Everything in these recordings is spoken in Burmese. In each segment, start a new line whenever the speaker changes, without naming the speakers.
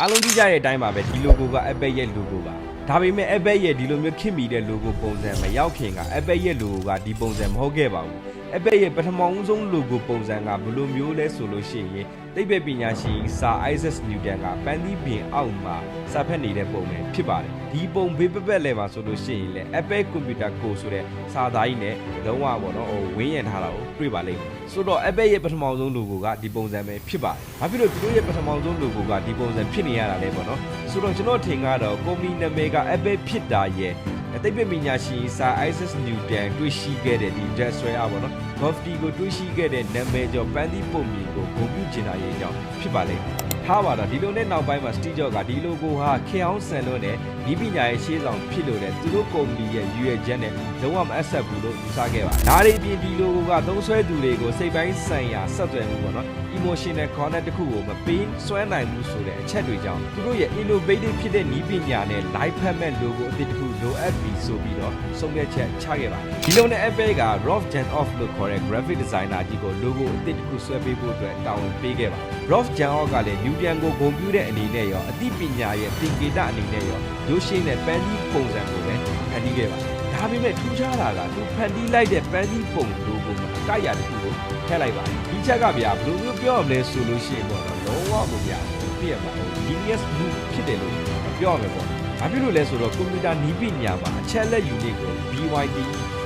အားလုံးကြည့်ကြတဲ့အတိုင်းပါပဲဒီ logo က Apple ရဲ့ logo ပါဒါပေမဲ့ Apple ရဲ့ဒီလိုမျိုးခင်မီတဲ့ logo ပုံစံမရောက်ခင်က Apple ရဲ့ logo ကဒီပုံစံမဟုတ်ခဲ့ပါဘူး Apple ရဲ့ပထမဆုံး logo ပုံစံကဘယ်လိုမျိုးလဲဆိုလို့ရှိရင် သိပ္ပံပညာရှင်စာ Isaac Newton ကပန်းသီးပင်အောက်မှာစာဖတ်နေတဲ့ပုံပဲဖြစ်ပါတယ်ဒီပုံဘေးပပက်လဲမှာဆိုလို့ရှိရင်လေ Apple Computer Code ဆိုတဲ့စာသားကြီးနဲ့လုံးဝပေါ့နော်ဟိုဝင်းရံထားတာကိုတွေ့ပါလိမ့်မယ်ဆိုတော့ Apple ရဲ့ပထမဆုံး logo ကဒီပုံစံပဲဖြစ်ပါတယ်ဘာဖြစ်လို့သူတို့ရဲ့ပထမဆုံး logo ကဒီပုံစံဖြစ်နေရတာလဲပေါ့နော်ဆိုတော့ကျွန်တော်ထင်ကတော့ကုမ္ပဏီနာမည်က Apple ဖြစ်တာရဲ့သိပ္ပံပညာရှင်စာ Isaac Newton တွေ့ရှိခဲ့တဲ့ဒီ jet ဆွဲအားပေါ့နော် Gofty ကိုတွေ့ရှိခဲ့တဲ့နာမည်ကျော်ပန်းသီးပုံမြင်ကိုဂုဏ်ပြုချင်တာရဲ့အကြောင်းဖြစ်ပါလိမ့်မယ်ထားပါတော့ဒီလိုနဲ့နောက်ပိုင်းမှာ Steve Jobs ကဒီ logo ဟာခေအောင်ဆန်လွန်းတဲ့ဒီပညာရဲ့ရှေးဆောင်ဖြစ်လို့တဲ့သူတို့ကုမ္ပဏီရဲ့ရွေးချက်နဲ့လုံးဝမအဆက်ဘူးလို့ယူဆခဲ့ပါဒါတွေပြင်ဒီ logo ကသုံးဆွဲသူတွေကိုစိတ်ပိုင်းဆိုင်ရာဆက်သွယ်မှုပေါ့နော် emotional connect တစ်ခုကိုမပေးဆွဲနိုင်ဘူးဆိုတဲ့အချက်တွေကြောင့်သူတို့ရဲ့ innovative ဖြစ်တဲ့နည်းပညာနဲ့ live ဖတ်မဲ့ logo အသစ်တစ်ခုလိုအပ်ပြီးဆိုပြီးတော့ဆုံးဖြတ်ချက်ချခဲ့ပါတယ်ဒီလိုနဲ့ Apple က Rolf Jan Off လို့ခေါ်တဲ့ graphic designer ကြီးကို logo အသစ်တစ်ခုဆွဲပေးဖို့အတွက်တာဝန်ပေးခဲ့ပါတယ် Rolf Jan Off ကလည်း Newton ကိုဂုဏ်ပြုတဲ့အနေနဲ့ရောအသိပညာရဲ့သင်္ကေတအနေနဲ့ရောရိုးရှင်းတဲ့ပန်းသီးပုံစံကိုပဲဖန်တီးခဲ့ပါတယ်ဒါပေမဲ့ထူးခြားတာကသူဖန်တီးလိုက်တဲ့ပန်းသီးပုံ logo မှာအကိုက်ရတစ်ခုကိုထည့်လိုက်ပါတယ်ဒီချက်ကဗျာဘယ်လိုမျိုးပြောရမလဲဆိုလို့ရှိရင်ပေါ့နော်လုံးဝမဗျာပြည့်ရပါဘူး genius move ဖြစ်တယ်လို့ပြောရမယ်ပေါ့ဘာဖြစ်လို့လဲဆိုတော့ကွန်ပျူတာနီးပညာမှာအချက်လက် unit ကို BYD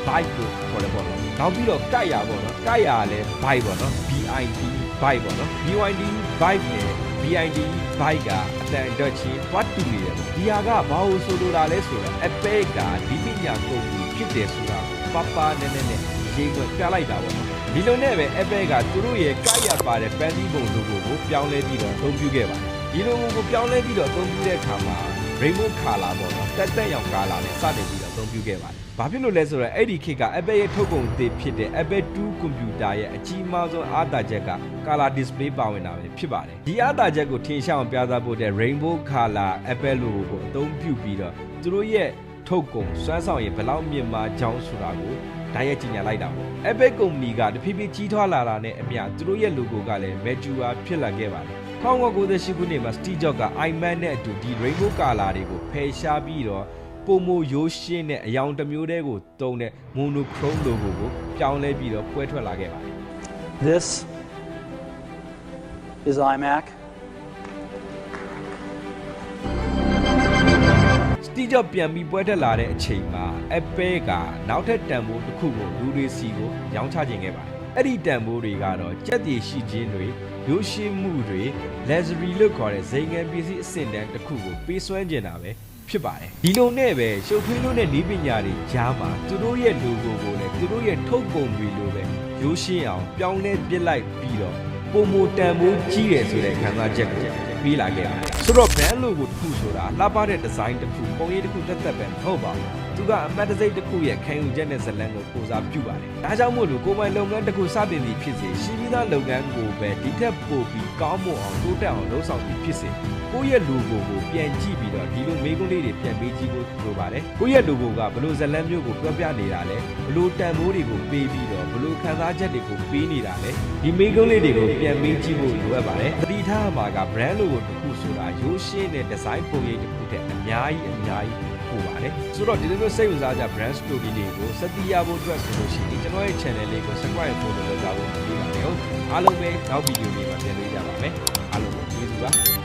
byte ကိုခေါ်တယ်ပေါ့နော်နောက်ပြီးတော့ကိုက်ရပေါ့နော်ကိုက်ရလည်း byte ပေါ့နော် BID byte ပေါ့နော် BYD byte နဲ့ BID byte ကအတန်အတွက်ချင်းတွတ်တူနေတယ်ပေါ့ဒီဟာကဘာလို့ဆိုလိုတာလဲဆိုတော့ Apple ကဒီပညာကုမ္ပဏီဖြစ်တယ်ဆိုတာပပနည်းနည်းနဲ့ရေးခွင့်ပြလိုက်တာပေါ့နော်ဒီလိုနဲ့ပဲ Apple ကသူတို့ရဲ့ကိုက်ရပါတဲ့ပန်းသီးပုံ logo ကိုပြောင်းလဲပြီးတော့အသုံးပြုခဲ့ပါတယ်ဒီ logo ကိုပြောင်းလဲပြီးတော့အသုံးပြုတဲ့အခါမှာ rainbow color ပေါ့နော်တက်တက်ရောင် color နဲ့စတင်ပြီးတော့အသုံးပြုခဲ့ပါတယ်။ ဘာဖြစ်လို့လဲဆိုတော့အဲ့ဒီခေတ်က Apple ရဲ့ထုတ်ကုန်အသစ်ဖြစ်တဲ့ Apple II computer ရဲ့အကြီးမားဆုံးအားသာချက်က color display ပါဝင်တာပဲဖြစ်ပါတယ်။ဒီအားသာချက်ကိုထင်ရှားအောင်ပြသဖို့တဲ့ rainbow color Apple logo ကိုအသုံးပြုပြီးတော့သူတို့ရဲ့ထုတ်ကုန်စွမ်းဆောင်ရည်ဘယ်လောက်မြင့်မားကြောင်းဆိုတာကိုဒါရဲ့ကြီးညာလိုက်တာပေါ့ Apple ကုမ္ပဏီကတဖြည်းဖြည်းကြီးထွားလာတာနဲ့အမျှသူတို့ရဲ့ logo ကလည်း mature ဖြစ်လာခဲ့ပါတယ်1998ခုနှစ်မှာ Steve Jobs က iMac နဲ့အတူဒီ rainbow color တွေကိုဖယ်ရှားပြီးတော့ ပုံမရိုးရှင်းတဲ့အယောင်တစ်မျိုးတည်းကိုတုံးတဲ့ monochrome logo ကိုပြောင်းလဲပြီးတော့ပွဲထွက်လာခဲ့ပါတယ်
This is iMac.
Steve Jobs ပြန်ပြီးပွဲတက်လာတဲ့အချိန်မှာ Apple ကနောက်ထပ်တန်ဖိုးတစ်ခုကိုလူတွေစီကိုရောင်းချခြင်းခဲ့ပါတယ်။အဲ့ဒီတန်ဖိုးတွေကတော့ကြက်တည်ရှိခြင်းတွေရိုးရှင်းမှုတွေ luxury လို့ခေါ်တဲ့ဇိမ်ငံပစ္စည်းအဆင့်တန်းတစ်ခုကိုပေးစွမ်းကျင်တာပဲ ဖြစ်ပါတယ်။ဒီလိုနဲ့ပဲရှုပ်ထွေးလို့တဲ့ဤပညာတွေကြားမှာသူတို့ရဲ့ logo ကိုလည်းသူတို့ရဲ့ထုတ်ပုံတွေလိုပဲရိုးရှင်းအောင်ပြောင်းလဲပစ်လိုက်ပြီးတော့ပုံမတန်ဖိုးကြီးတယ်ဆိုတဲ့ခံစားချက်ကိုပေးလာခဲ့ပါတယ်။ဆိုတော့ brand logo တစ်ခုဆိုတာလှပတဲ့ design တစ်ခုပုံရိပ်တစ်ခုတက်တက်ပဲမဟုတ်ပါဘူး။ သူကအမှတ်တစိမ့်တစ်ခုရဲ့ခံယူချက်နဲ့ဇာတ်လမ်းကိုကိုစားပြုပါတယ်။ဒါကြောင့်မို့လို့ကိုယ်ပိုင်လုပ်ငန်းတစ်ခုစတင်သည်ဖြစ်စေရှိပြီးသားလုပ်ငန်းကိုပဲဒီထက်ပိုပြီးကောင်းမွန်အောင်တိုးတက်အောင်လုပ်ဆောင်သည်ဖြစ်စေကိုယ့်ရဲ့ logo ကိုပြန်ကြည့်ပြီးတော့ဒီလိုမေးခွန်းလေးတွေပြန်ပေးကြည့်ဖို့လိုပါတယ်။ကိုယ့်ရဲ့ logo ကဘယ်လိုဇာတ်လမ်းမျိုးကိုပြောပြနေတာလဲဘယ်လိုတန်ဖိုးတွေကိုပေးပြီးတော့ဘယ်လိုခံစားချက်တွေကိုပေးနေတာလဲဒီမေးခွန်းလေးတွေကိုပြန်ပေးကြည့်ဖို့လိုအပ်ပါတယ်။သတိထားမှာက brand logo တစ်ခုဆိုတာရိုးရှင်းတဲ့ design ပုံရိပ်တစ်ခုတည်းအများကြီးအများကြီး ပို့ပါတယ်ဆိုတော့ဒီလိုမျိုးစိတ်ဝင်စားကြ brand story တွေကိုစတိရဖို့အတွက်ဆိုလို့ရှိရင်ကျွန်တော်ရဲ့ channel လေးကို subscribe ဖို့လုပ်ကြဖို့ပြီးပါတယ်ဟုတ်အားလုံးပဲနောက်ဗီဒီယိုလေးမှာပြန်တွေ့ကြပါမယ်အားလုံးကိုကျေးဇူးပါ